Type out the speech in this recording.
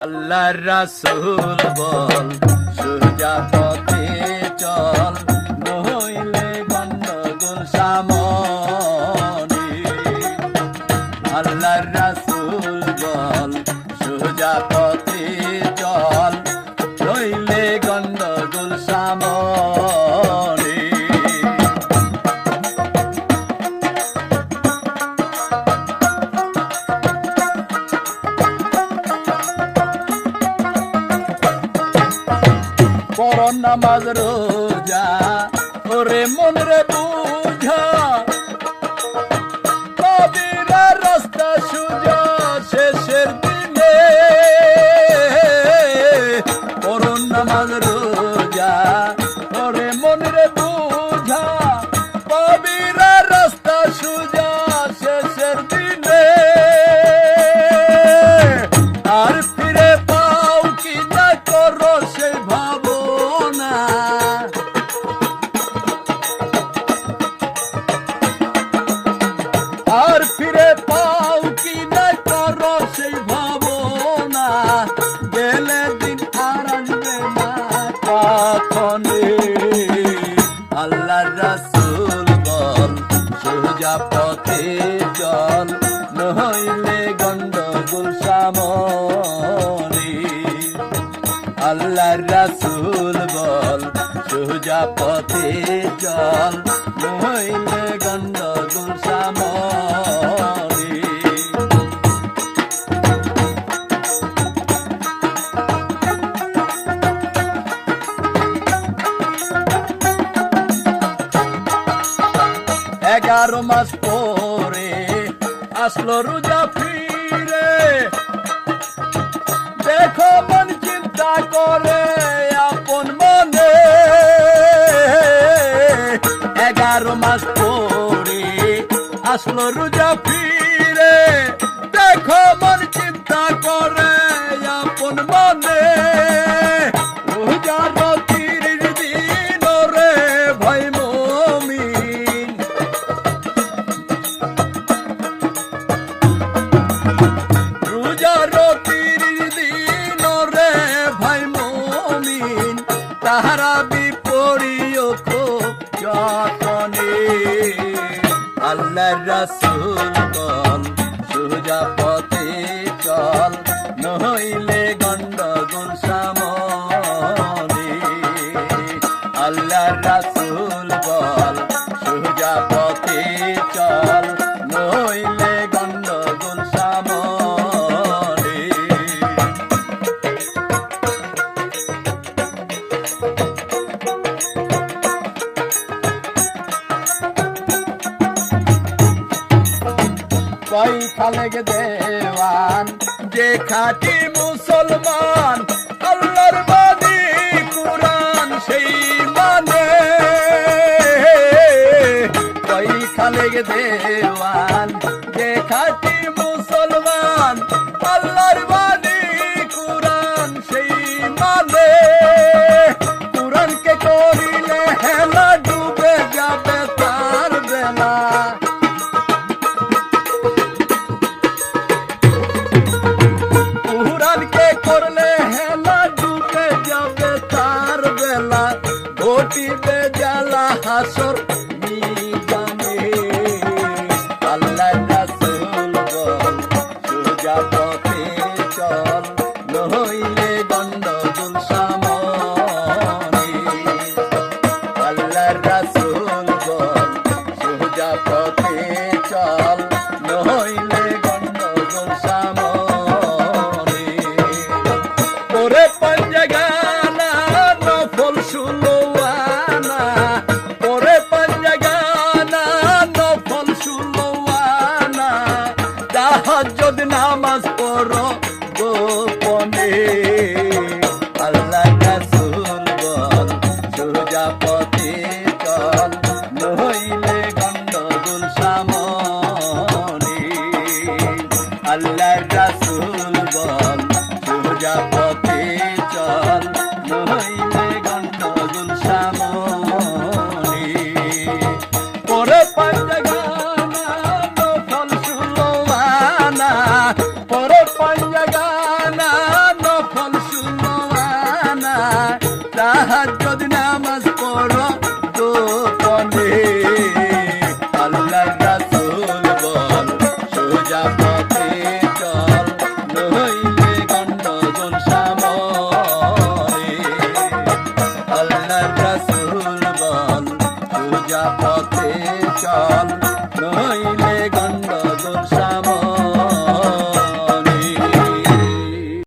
আল্লাহর রাসূল বল সুজা পথে চল নহইলে গন্ডগোল সামনে। আল্লাহর পরন নামাজ রোজা। ওরে মন রে বুঝা সোজা পথে চল নহইলে গন্ডগোল সামনে। আল্লাহর রাসুল বল সোজা পথে চল নহইলে এগারো মাস পরে আসলো রোজা ফিরে। দেখো মন চিন্তা করে আপন মনে। এগারো মাস পরে আসলো রোজা ফিরে। দেখো মন চিন্তা করে আপন মনে। যতনে আল্লাহ রাসূল বল সোজা পথে চল। নইলে গন্ডগোল সামনে কই খালেক দেওয়ান। যে খাটি মুসলমান মানে। দেওয়ান যে খাটি জ্বালা বড় গো। ভুলবল পূজা পথে চল নইল